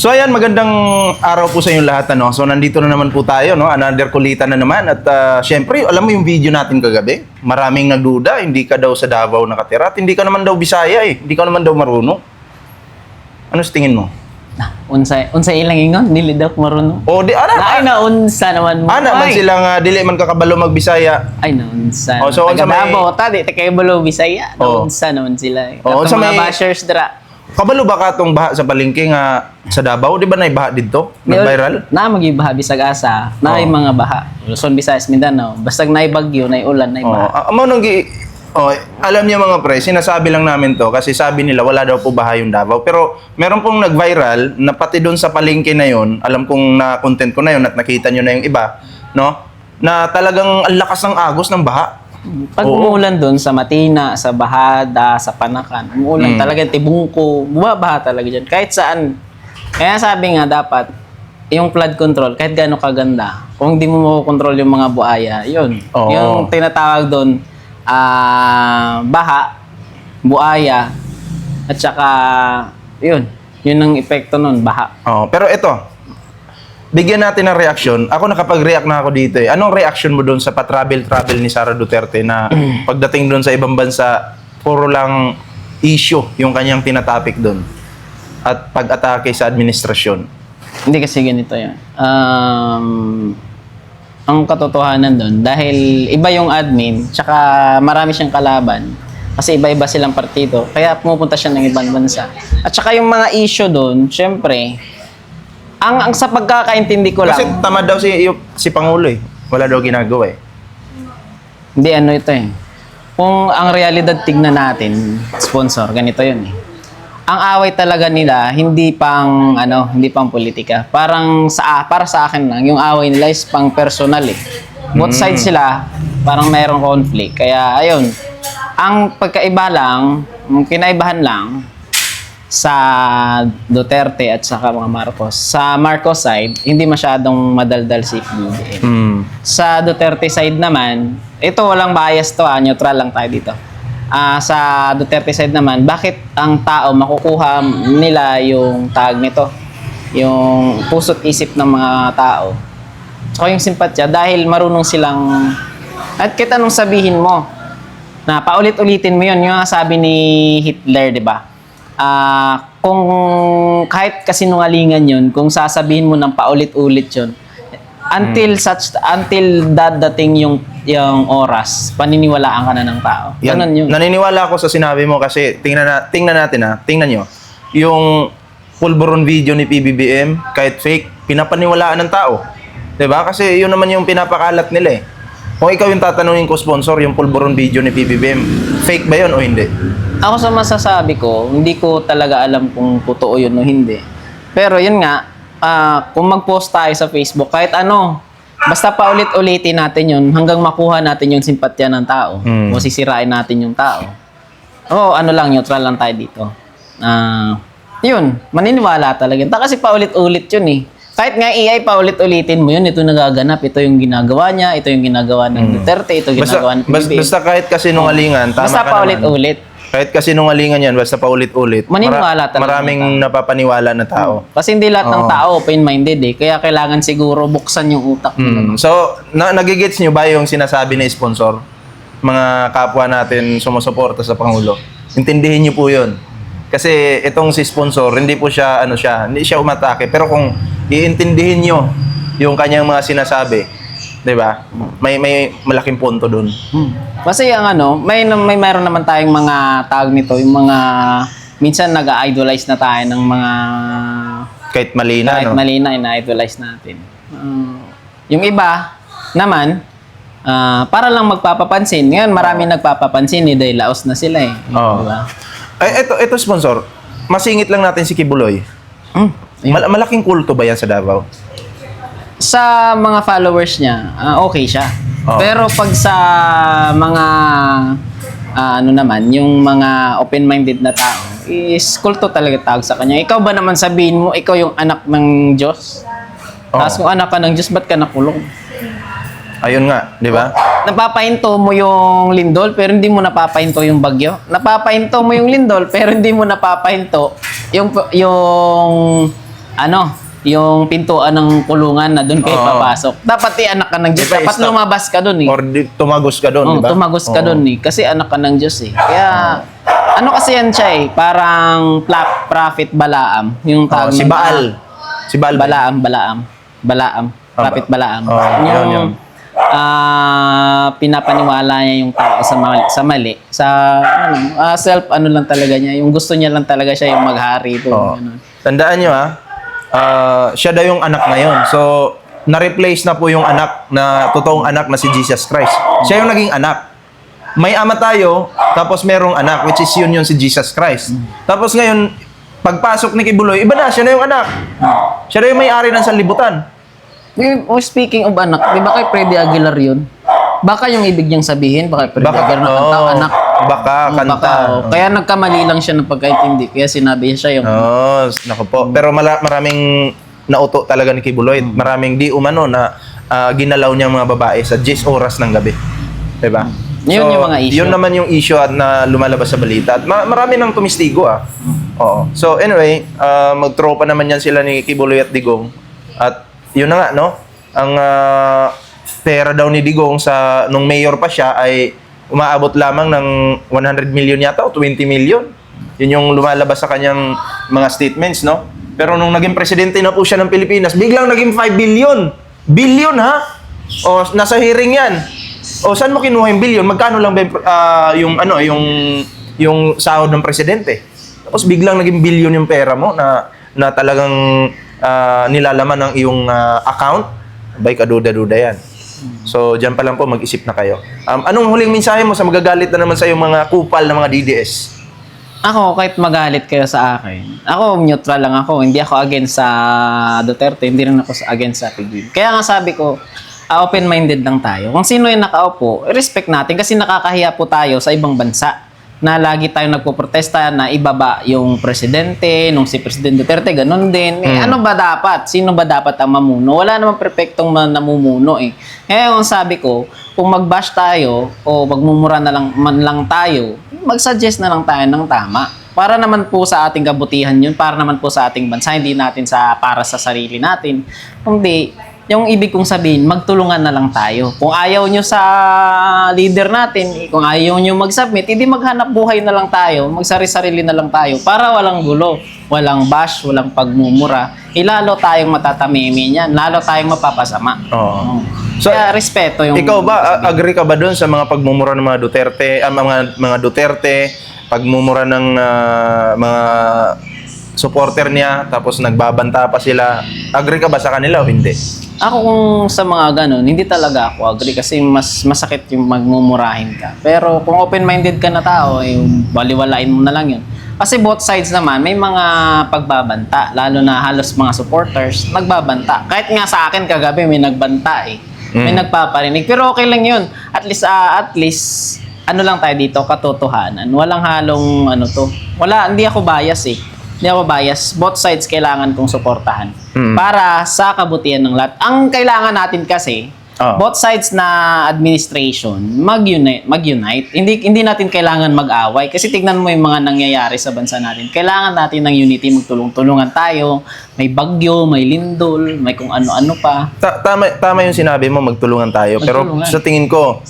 So ayan, magandang araw po sa inyong lahat. Ano? So nandito na naman po tayo, no? another kulitan na naman. At ah, syempre, alam mo yung video natin kagabi? Maraming nagduda, hindi ka daw sa Davao nakatira. At hindi ka naman daw Bisaya eh. Hindi ka naman daw marunong. Ano sa tingin mo? Ah, unsa unsa ilang ingon dili daw ko marunong. O di, ana, Ay na unsa naman mo. ana man sila nga, dili man kakabalo magbisaya. Ay na unsa. Oh, so unsa may- ta di kay Bulo Bisaya. Na unsa naman sila. Eh. Oh, Katong unsa mga may- bashers dra. Kabalo ba ka itong baha sa palengke nga sa Davao? Di ba na baha dito? Nag-viral? Na magibaha bisag asa. Na Oh. mga baha. Luzon, Visayas, Mindanao. Basta nay bagyo, nay ulan, Oh, baha. ah, amo nang gi Oh, alam niyo mga pre, sinasabi lang namin to kasi sabi nila wala daw po baha yung Davao. Pero meron pong nag-viral na pati doon sa palengke na yon, alam kong na-content ko na yon at nakita niyo na yung iba, no? Na talagang ang lakas ng agos ng baha. Pag Oo. umuulan doon sa Matina, sa Bahada, sa Panakan, umuulan Mm. talaga tibungko, bumabaha talaga dyan. Kahit saan. Kaya sabi nga dapat, yung flood control, kahit gaano kaganda, kung di mo makokontrol yung mga buhaya, yun. Oo. Yung tinatawag doon, ah, baha, buhaya, at saka, yun. Yun ang epekto nun, baha. Oh, pero ito, bigyan natin ng reaction. Ako nakapag-react na ako dito eh. Anong reaction mo doon sa pa-travel-travel ni Sara Duterte na pagdating doon sa ibang bansa, puro lang issue yung kanyang tinatapik doon at pag-atake sa administrasyon. Hindi kasi ganito yan. Um, ang katotohanan doon, dahil iba yung admin, tsaka marami siyang kalaban, kasi iba-iba silang partido, kaya pumupunta siya ng ibang bansa. At saka yung mga issue doon, syempre, ang, ang sa pagkakaintindi ko Kasi lang, tamad daw si, yung, si Pangulo eh. Wala daw ginagawa eh. hindi ano ito eh. Kung ang realidad tignan natin, sponsor, ganito yun eh. Ang away talaga nila, hindi pang ano, hindi pang politika. Parang sa para sa akin lang, yung away nila is pang personal eh. Both sides sila, parang mayroong conflict. Kaya ayun, ang pagkaiba lang, ang kinaibahan lang sa Duterte at saka mga Marcos. Sa Marcos side, hindi masyadong madaldal si PBBM. Hmm. Sa Duterte side naman, ito walang bias to, ah, neutral lang tayo dito. Ah, sa Duterte side naman, bakit ang tao makukuha nila yung tag nito? Yung puso't isip ng mga tao. Tsaka yung simpatya dahil marunong silang at kahit anong sabihin mo na paulit-ulitin mo yun, yung sabi ni Hitler, di ba? Ah, kung kahit kasinungalingan yun, kung sasabihin mo ng paulit-ulit yun, until such until dadating yung yung oras, paniniwalaan ka na ng tao. Yan, Ganun yun. Naniniwala ako sa sinabi mo kasi tingnan, na, tingnan natin ha. Tingnan nyo. Yung pulburon video ni PBBM, kahit fake, pinapaniwalaan ng tao. 'Di ba? Kasi yun naman yung pinapakalat nila eh. Kung ikaw yung tatanungin ko sponsor, yung pulburon video ni PBBM, fake ba yun o hindi? Ako sa masasabi ko, hindi ko talaga alam kung totoo yun o hindi. Pero yun nga, ah, kung mag-post tayo sa Facebook, kahit ano, basta paulit-ulitin natin yun hanggang makuha natin yung simpatya ng tao Hmm. o sisirain natin yung tao. Oo, ano lang, neutral lang tayo dito. Ah, yun, maniniwala talaga. Ta kasi paulit-ulit yun eh. Kahit nga AI, paulit-ulitin mo yun, ito nagaganap, ito yung ginagawa niya, ito yung ginagawa ng Duterte, ito Hmm. Basta, ginagawa ng basta, PBBM. basta kahit kasinungalingan, tama Basta ka naman. paulit-ulit. Kahit kasinungalingan yan, basta paulit-ulit. Maniniwala talaga Maraming ng napapaniwala na tao. Kasi hindi lahat ng Oo. tao open-minded eh. Kaya kailangan siguro buksan yung utak nila. Mm. So, na nagigets nyo ba yung sinasabi ni sponsor? Mga kapwa natin sumusuporta sa Pangulo. Intindihin nyo po yun. Kasi itong si sponsor, hindi po siya, ano siya, hindi siya umatake. Pero kung iintindihin nyo yung kanyang mga sinasabi, di ba? May, may malaking punto dun. Hmm. Kasi ang ano, may, may meron naman tayong mga tawag nito, yung mga minsan nag-idolize na tayo ng mga Kahit mali na, kahit no? mali na, ina-idolize natin. Ah, yung iba naman, ah, para lang magpapapansin. Ngayon, marami nagpapapansin eh, dahil laos na sila eh. Oo. Diba? Ay, eto, eto sponsor. Masingit lang natin si Kibuloy. Ayun. Mal- malaking kulto ba yan sa Davao? Sa mga followers niya, ah, okay siya. Oo. Pero pag sa mga ah, ano naman, yung mga open-minded na tao, is kulto talaga tawag sa kanya. Ikaw ba naman sabihin mo, ikaw yung anak ng Diyos? Oo. Tapos kung anak ka ng Diyos, ba't ka nakulong? Ayun nga, di ba? Napapahinto mo yung lindol, pero hindi mo napapahinto yung bagyo. Napapahinto mo yung lindol, pero hindi mo napapahinto yung, yung ano, yung pintuan ng kulungan na doon kayo Oo. papasok. Dapat eh, anak ka ng Diyos. Di ba, Dapat stop. lumabas ka doon eh. Or di, tumagos ka doon, Oo, di ba? tumagos ka Oo. doon eh. Kasi anak ka ng Diyos eh. Kaya, ano kasi yan siya eh. Parang pla- prophet Balaam. Yung Oo, tawag si ng- Baal. Si Baal. ba? Balaam, Balaam. Balaam. Ah, Prophet ba- Balaam. Oh, yun, yung yun. ah, pinapaniwala niya yung tao sa mali, sa mali. Sa ano, ah, self ano lang talaga niya. Yung gusto niya lang talaga siya yung maghari doon. Oo. ganun. Tandaan nyo ha, ah, siya daw yung anak ngayon. So, na-replace na po yung anak na totoong anak na si Jesus Christ. Siya yung naging anak. May ama tayo, tapos merong anak, which is yun yung si Jesus Christ. Tapos ngayon, pagpasok ni Kibuloy, iba na, siya na yung anak. Siya na yung may-ari ng sanlibutan. Oh, speaking of anak, di ba kay Freddy Aguilar yun? Baka yung ibig niyang sabihin, baka Freddy Baka, Aguilar na oo, anak. Baka, Oo, kanta. baka, oh. Kaya nagkamali lang siya ng pagkaintindi. Kaya sinabi siya yung... Oh, naku po. Pero mala- maraming nauto talaga ni Kibuloy. Maraming di umano na ah, ginalaw niya mga babae sa 10 oras ng gabi. 'Di ba? Yun yung mga issue. Yun naman yung issue at na lumalabas sa balita. At ma- marami nang tumistigo ah. Oo. So anyway, ah, magtropa naman yan sila ni Kibuloy at Digong. At yun na nga no, ang ah, pera daw ni Digong sa nung mayor pa siya ay umaabot lamang ng 100 million yata o 20 million. Yun yung lumalabas sa kanyang mga statements, no? Pero nung naging presidente na po siya ng Pilipinas, biglang naging 5 billion. Billion, ha? O, nasa hearing yan. O, saan mo kinuha yung billion? Magkano lang ba ah, yung, ano, yung, yung sahod ng presidente? Tapos biglang naging billion yung pera mo na, na talagang ah, nilalaman ng iyong ah, account. Bay, kaduda-duda yan. So, dyan pa lang po, mag-isip na kayo. Um, anong huling mensahe mo sa magagalit na naman sa yung mga kupal na mga DDS? Ako, kahit magalit kayo sa akin, ako neutral lang ako. Hindi ako against sa Duterte, hindi rin ako against sa PBB. Kaya nga sabi ko, ah, open-minded lang tayo. Kung sino yung nakaupo, respect natin kasi nakakahiya po tayo sa ibang bansa na lagi tayong nagpo-protesta na ibaba yung presidente, nung si President Duterte, ganun din. Eh, ano ba dapat? Sino ba dapat ang mamuno? Wala namang perfectong man namumuno eh. Yung sabi ko, kung mag-bash tayo o magmumura na lang, man lang tayo, mag-suggest na lang tayo ng tama. Para naman po sa ating kabutihan yun, para naman po sa ating bansa, hindi natin sa para sa sarili natin. Kundi, yung ibig kong sabihin, magtulungan na lang tayo. Kung ayaw nyo sa leader natin, kung ayaw nyo mag-submit, hindi maghanap buhay na lang tayo, magsari-sarili na lang tayo para walang gulo, walang bash, walang pagmumura. Ilalo tayong matatamimi niyan, lalo tayong mapapasama. Oo. So, Kaya respeto yung... Ikaw ba, a- agree ka ba doon sa mga pagmumura ng mga Duterte, ah, mga, mga Duterte, pagmumura ng ah, mga supporter niya, tapos nagbabanta pa sila, agree ka ba sa kanila o hindi? Ako kung sa mga ganun, hindi talaga ako agree kasi mas masakit yung magmumurahin ka. Pero kung open-minded ka na tao, eh, baliwalain mo na lang yun. Kasi both sides naman, may mga pagbabanta. Lalo na halos mga supporters, nagbabanta. Kahit nga sa akin kagabi, may nagbanta eh. May nagpaparinig. Pero okay lang yun. At least, ah, at least, ano lang tayo dito, katotohanan. Walang halong ano to. Wala, hindi ako bias eh. Hindi ako bias. Both sides kailangan kong suportahan. Mm. Para sa kabutihan ng lahat. Ang kailangan natin kasi, Oo. both sides na administration, mag-unite, mag-unite. Hindi hindi natin kailangan mag-away kasi tignan mo yung mga nangyayari sa bansa natin. Kailangan natin ng unity, magtulong-tulungan tayo. May bagyo, may lindol, may kung ano-ano pa. Ta- tama, tama yung sinabi mo, magtulungan tayo. Pero Magtulungan. sa tingin ko,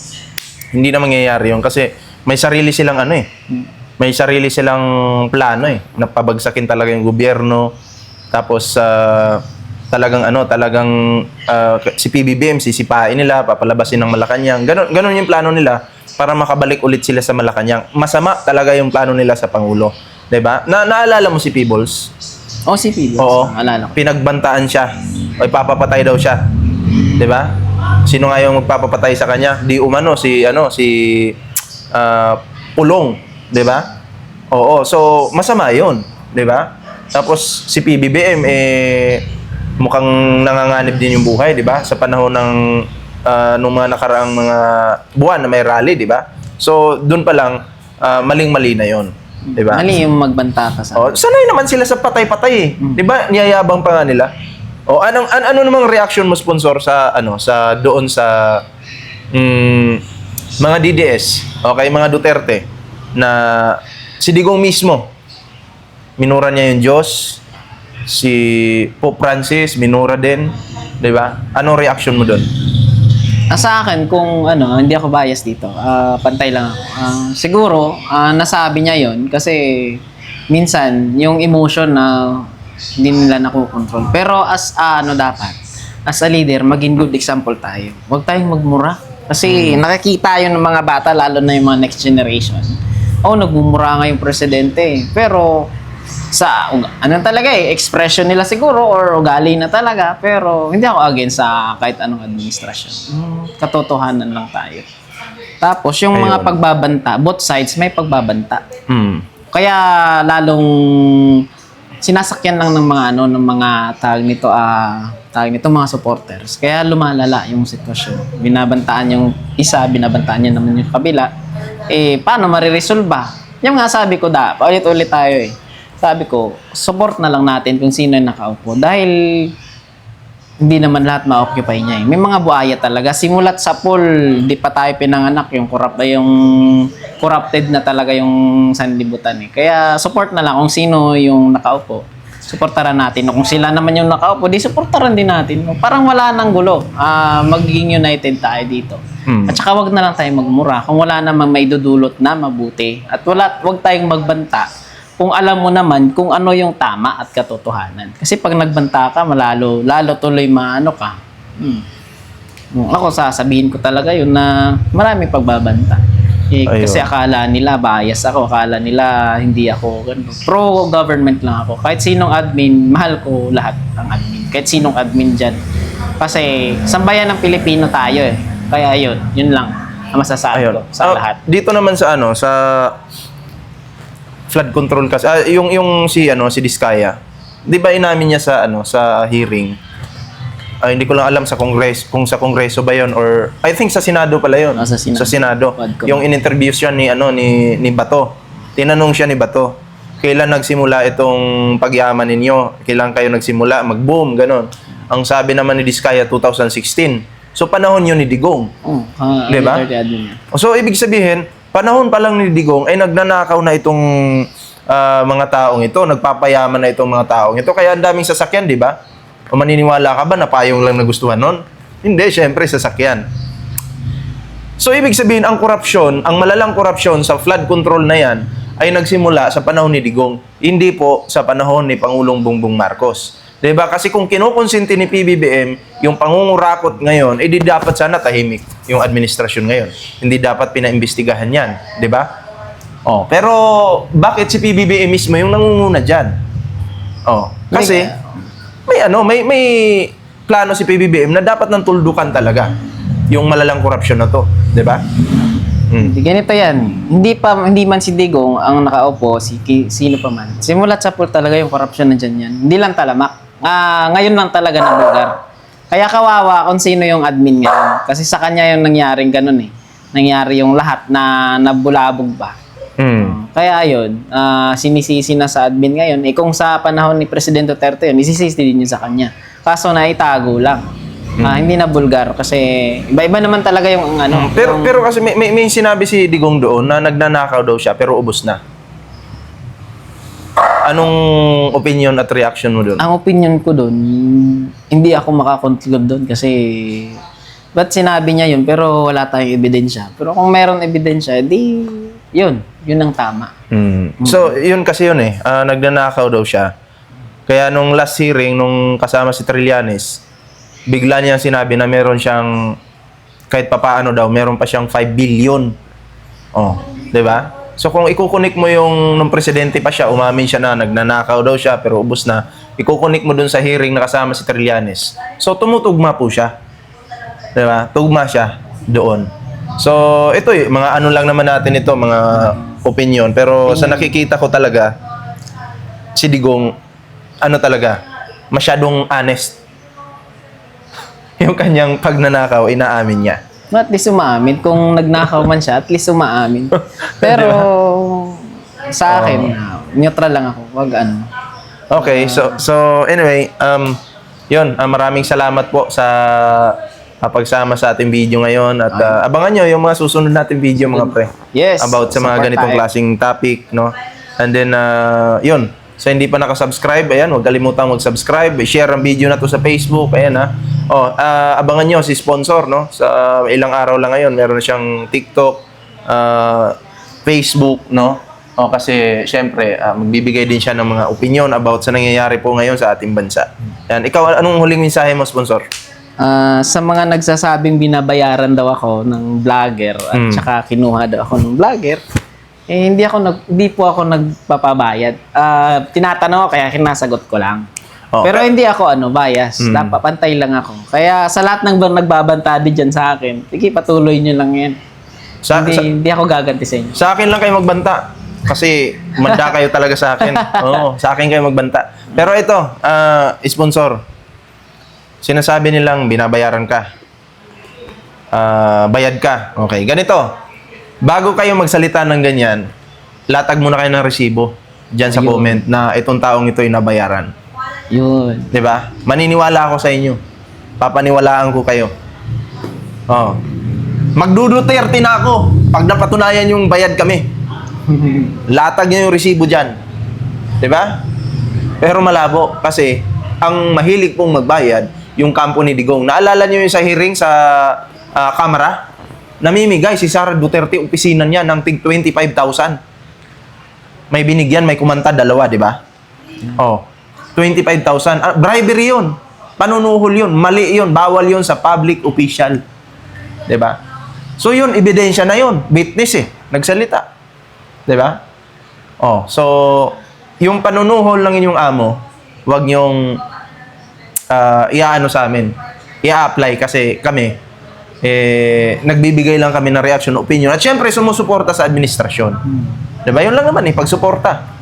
hindi na mangyayari yun kasi may sarili silang ano eh. May sarili silang plano eh. Napabagsakin talaga yung gobyerno. Tapos ah, talagang ano, talagang ah, si PBBM, sisipain nila, papalabasin ng Malacanang. Ganon, ganon yung plano nila para makabalik ulit sila sa Malacanang. Masama talaga yung plano nila sa Pangulo. 'Di ba? Na naalala mo si Peebles? O si Phil, Oo. alala ko. Pinagbantaan siya. O ipapapatay daw siya. 'Di ba? Sino nga yung magpapapatay sa kanya? Di umano si ano si ah, Pulong, 'di ba? Oo, so masama 'yon, 'di ba? Tapos si PBBM eh mukhang nanganganib din yung buhay, 'di ba? Sa panahon ng ah, nung mga nakaraang mga buwan na may rally, 'di ba? So doon pa lang ah, maling-mali na 'yon, 'di ba? Mali yung magbanta ka sa... Oh, sanay naman sila sa patay-patay eh. 'Di ba? Niyayabang pa nga nila. O anong an- ano namang reaction mo sponsor sa ano sa doon sa mm, mga DDS, okay, mga Duterte na si Digong mismo minura niya yung Diyos, si Pope Francis, minura din, 'di ba? Anong reaction mo doon? Ah, sa akin, kung ano, hindi ako bias dito, ah, pantay lang ako. Ah, siguro, ah, nasabi niya yon kasi minsan, yung emotion na hindi nila nakokontrol. Pero as ah, ano dapat, as a leader, maging good example tayo. Huwag tayong magmura. Kasi nakikita yun ng mga bata, lalo na yung mga next generation. Oh, nagmumura nga yung presidente. Pero sa ano talaga eh, expression nila siguro or ugali na talaga. Pero hindi ako against sa kahit anong administrasyon. Katotohanan lang tayo. Tapos yung mga Ayun. pagbabanta, both sides may pagbabanta. Hmm. Kaya lalong sinasakyan lang ng mga ano ng mga tawag nito ah tawag nito mga supporters. Kaya lumalala yung sitwasyon. Binabantaan yung isa, binabantaan niya naman yung kabila. Eh paano mariresolba? Yung nga sabi ko da, paulit-ulit tayo eh. Sabi ko, support na lang natin kung sino yung nakaupo dahil hindi naman lahat ma-occupy niya eh. May mga buhaya talaga. Simulat sa pool, di pa tayo pinanganak yung corrupt yung corrupted na talaga yung sanlibutan eh. Kaya support na lang kung sino yung nakaupo. Supportaran natin. Kung sila naman yung nakaupo, di supportaran din natin. Parang wala nang gulo. Ah, magiging united tayo dito. Hmm. At saka wag na lang tayong magmura kung wala namang may dudulot na mabuti. At wala, wag tayong magbanta kung alam mo naman kung ano yung tama at katotohanan. Kasi pag nagbanta ka, malalo, lalo tuloy maano ka. Hmm. Hmm, Ako sasabihin ko talaga yun na marami pagbabanta. Eh, Ayun. kasi akala nila bias ako, akala nila hindi ako ganun. Pro government lang ako. Kahit sinong admin, mahal ko lahat ang admin. Kahit sinong admin dyan. Kasi sambayan ng Pilipino tayo eh. Kaya yun, yun lang ang masasabi ko sa Ah, lahat. Dito naman sa ano, sa flood control kasi ah, yung yung si ano si Diskaya. 'Di ba inamin niya sa ano sa hearing? Ah, hindi ko lang alam sa Congress kung sa Kongreso ba 'yon or I think sa Senado pala 'yon. Ah, sa Senado. Senado. Quadcom. Yung in-interview siya ni ano ni ni Bato. Tinanong siya ni Bato, kailan nagsimula itong pagyaman ninyo? Kailan kayo nagsimula? Mag-boom, ganon. Ang sabi naman ni Diskaya 2016. So panahon yun ni Digong. Oh, uh, Di ba? So, ibig sabihin, panahon pa lang ni Digong ay nagnanakaw na itong ah, mga taong ito, nagpapayaman na itong mga taong ito. Kaya ang daming sasakyan, di ba? O maniniwala ka ba na payong lang nagustuhan nun? Hindi, syempre sasakyan. So, ibig sabihin, ang korupsyon, ang malalang korupsyon sa flood control na yan, ay nagsimula sa panahon ni Digong. Hindi po sa panahon ni Pangulong Bongbong Marcos. 'Di ba? Kasi kung kinukonsinti ni PBBM yung pangungurakot ngayon, eh di dapat sana tahimik yung administrasyon ngayon. Hindi dapat pinaimbestigahan 'yan, 'di ba? Oh, pero bakit si PBBM mismo yung nangunguna diyan? Oh, kasi may ano, may may plano si PBBM na dapat nang tuldukan talaga yung malalang korupsyon na to, 'di ba? Mm. Ganito yan. Hindi pa hindi man si Digong ang nakaupo, si sino pa man. Simulat sa pool talaga yung corruption nandiyan yan. Hindi lang talamak. Ah, ngayon lang talaga na lugar. Kaya kawawa kung sino yung admin ngayon. Kasi sa kanya yung nangyaring ganun eh. Nangyari yung lahat na nabulabog ba. Mm. Kaya yun, ah, sinisisi na sa admin ngayon. Eh kung sa panahon ni Presidente Duterte yun, isisisi din yun sa kanya. Kaso na itago lang. Ah, hindi na bulgar kasi iba-iba naman talaga yung ano. Mm, Pero yung- pero kasi may, may, may sinabi si Digong doon na nagnanakaw daw siya pero ubos na. Anong opinion at reaction mo doon? Ang opinion ko doon, hindi ako makakonclude doon kasi ba't sinabi niya yun pero wala tayong ebidensya. Pero kung meron ebidensya, di yun, yun ang tama. Mm. So, yun kasi yun eh. Ah, nagnanakaw daw siya. Kaya nung last hearing, nung kasama si Trillanes, bigla niyang sinabi na meron siyang, kahit papaano daw, meron pa siyang 5 billion. Oh, 'di ba? So kung ikukunik mo yung nung presidente pa siya, umamin siya na nagnanakaw daw siya pero ubos na. Ikukunik mo dun sa hearing na kasama si Trillanes. So tumutugma po siya. 'Di ba? Tugma siya doon. So ito eh, mga ano lang naman natin ito, mga opinion. Pero sa nakikita ko talaga, si Digong, ano talaga, masyadong honest. yung kanyang pagnanakaw, inaamin niya. At least umaamin. Kung nagnakaw man siya, at least umaamin. Pero sa akin, neutral lang ako. Wag ano. Okay, so so anyway, um 'yun, ah, maraming salamat po sa ah, pagsama sa ating video ngayon at ah, abangan nyo yung mga susunod nating video mga pre. Yes. About sa mga support ganitong tayo. klaseng topic, no? And then uh, 'yun. So hindi pa nakasubscribe, ayan, huwag kalimutang mag-subscribe. Share ang video na to sa Facebook, ayan ha. Oh, ah, abangan nyo si sponsor, no? Sa ilang araw lang ngayon, meron na siyang TikTok, ah, Facebook, no? Oh, kasi syempre, ah, magbibigay din siya ng mga opinion about sa nangyayari po ngayon sa ating bansa. Yan, ikaw anong huling mensahe mo, sponsor? Ah, sa mga nagsasabing binabayaran daw ako ng vlogger at Mm. saka kinuha daw ako ng vlogger, eh, hindi ako nag hindi po ako nagpapabayad. Ah, tinatanong ako kaya kinasagot ko lang. Oh, Pero hindi ako ano bias, Mm. dapat pantay lang ako. Kaya sa lahat ng bang nagbabanta din dyan sa akin, sige patuloy nyo lang yan. Sa, hindi, sa, hindi ako gaganti sa inyo. sa akin lang kayo magbanta. Kasi manda kayo talaga sa akin. Oo, sa akin kayo magbanta. Pero ito, ah, sponsor. Sinasabi nilang binabayaran ka. Ah, bayad ka. Okay, ganito. Bago kayo magsalita ng ganyan, latag muna kayo ng resibo diyan sa Ayun. comment na itong taong ito ay nabayaran. Yun. 'Di ba? Maniniwala ako sa inyo. Papaniwalaan ko kayo. Oh. Magduduterte na ako pag napatunayan yung bayad kami. Latag niyo yung resibo diyan. 'Di ba? Pero malabo kasi ang mahilig pong magbayad yung kampo ni Digong. Naalala niyo yung sa hearing sa ah, Kamara? Namimigay si Sara Duterte opisina niya ng tig 25,000. May binigyan, may kumanta dalawa, 'di ba? Oh. 25,000. Ah, bribery 'yun. Panunuhol 'yun. Mali 'yun. Bawal 'yun sa public official. 'Di ba? So 'yun, ebidensya na 'yun. Witness eh. Nagsalita. 'Di ba? Oh, so yung panunuhol ng inyong amo, wag niyong ah, iaano sa amin. Ia-apply kasi kami eh nagbibigay lang kami ng reaction, opinion. At syempre sumusuporta sa administrasyon. 'Di ba? Yun lang naman eh pagsuporta.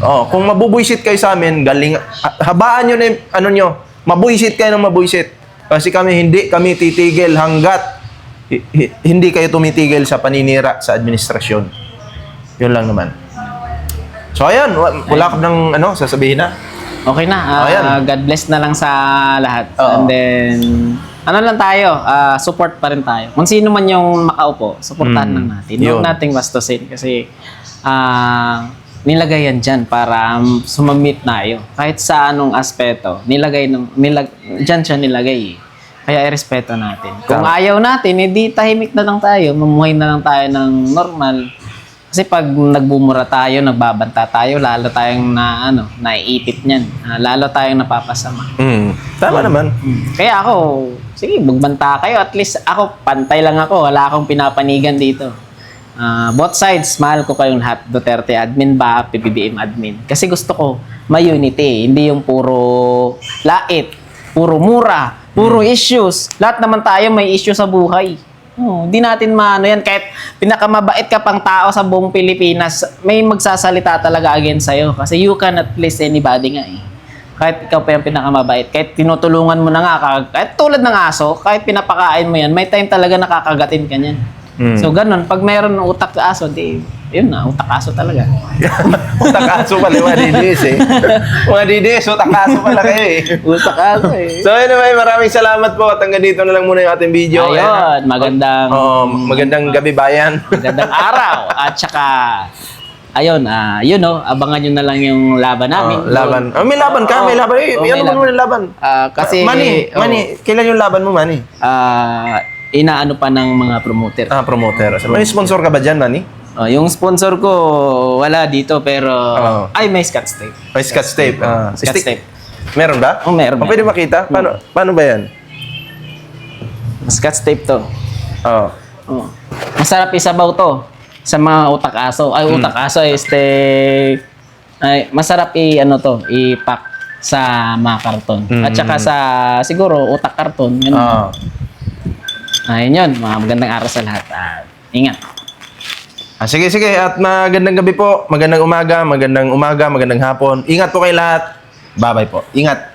Oh, kung mabubuisit kayo sa amin, galing ha- habaan niyo na yung, ano nyo, mabuisit kayo ng mabuisit. Kasi kami hindi kami titigil hanggat hi- hi- hindi kayo tumitigil sa paninira sa administrasyon. Yun lang naman. So ayan, wa- wala ka ng ano sasabihin na. Okay na. ah, Oh. God bless na lang sa lahat. Oo. And then, ano lang tayo, ah, support pa rin tayo. Kung sino man yung makaupo, supportahan Mm, lang natin. Huwag nating bastusin kasi ah, nilagay yan dyan para um, sumamit tayo. Kahit sa anong aspeto, nilagay ng, nilag, dyan siya nilagay eh. Kaya irespeto natin. Kung Tama. ayaw natin, edi tahimik na lang tayo. Mamuhay na lang tayo ng normal. Kasi pag nagbumura tayo, nagbabanta tayo, lalo tayong na ano, naiipit niyan. Ah, lalo tayong napapasama. Mm. Tama naman. Kaya ako, sige, magbanta kayo. At least ako, pantay lang ako. Wala akong pinapanigan dito. Ah, both sides, mahal ko kayong lahat. Duterte admin ba, PBBM admin. Kasi gusto ko, may unity. Hindi yung puro lait, puro mura, puro issues. Lahat naman tayo may issue sa buhay. Oh, di natin maano yan. Kahit pinakamabait ka pang tao sa buong Pilipinas, may magsasalita talaga against sa'yo. Kasi you cannot please anybody nga eh kahit ikaw pa yung pinakamabait, kahit tinutulungan mo na nga, kahit tulad ng aso, kahit pinapakain mo yan, may time talaga nakakagatin ka niyan. Mm. So, ganun. Pag mayroon ng utak sa aso, di, yun na, utak aso talaga. utakaso pala mga DDS eh. mga DDS, utakaso pala kayo eh. utak aso eh. So anyway, maraming salamat po at hanggang dito na lang muna yung ating video. Ayun, magandang, Oh, magandang gabi bayan. magandang araw. At saka, ayun, ah, yun no, abangan nyo na lang yung laban namin. Oh, laban. Oh, may laban ka, may Oo. laban. Eh, Oo, may may ano ba naman yung laban? Ah, kasi, Mani, oh, Mani, kailan yung laban mo, Mani? ah, inaano pa ng mga promoter. Ah, promoter. May sponsor ka ba dyan, Mani? Oh, yung sponsor ko, wala dito, pero... Oo. Ay, may scotch tape. May scotch tape. Ah, Scotch stick. tape. Meron ba? Oh, meron, Oh, pwede meron. makita? Paano, paano ba yan? Scotch tape to. Oh. Oh. Masarap isabaw to sa mga utak aso. Ay, Hmm. utak aso, este... Ay, masarap i, ano to, i-pack sa mga karton. At saka sa, siguro, utak karton. Yun. Ah. Ayun yun. Mga magandang araw sa lahat. At ingat. Ah, sige, sige. At magandang gabi po. Magandang umaga, magandang umaga, magandang hapon. Ingat po kayo lahat. Bye-bye po. Ingat.